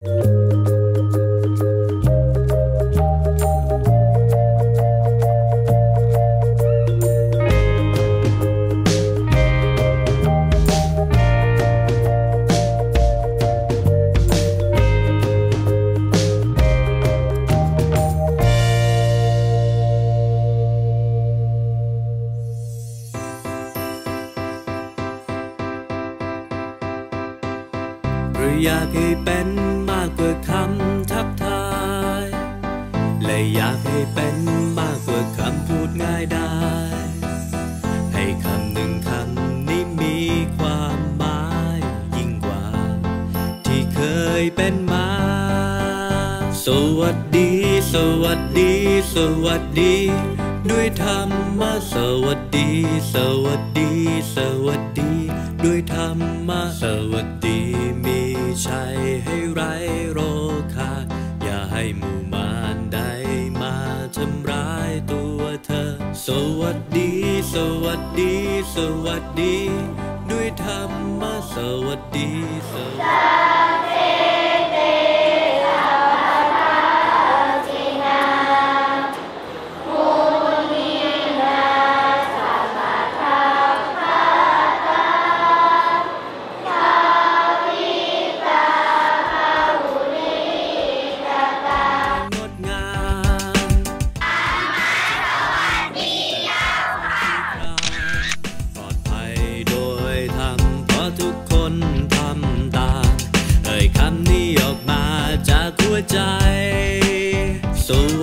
Música หรืออยากให้เป็นมากกว่าคำทักทาย และอยากให้เป็นมากกว่าคำพูดง่ายได้ ให้คำหนึ่งคำนี้มีความหมายยิ่งกว่า ที่เคยเป็นมา สวัสดี สวัสดี สวัสดี ด้วยธรรมะสวัสดี สวัสดี สวัสดี ด้วยธรรมะสวัสดีมี ใช่ให้ไรโรคาอย่าให้หมู่มารใดมาทำร้ายตัวเธอ สวัสดี สวัสดี สวัสดี ด้วยธรรมะสวัสดีสวัสดี ทุกคนทำตามเอ่ยคำนี้ออกมาจากหัวใจสว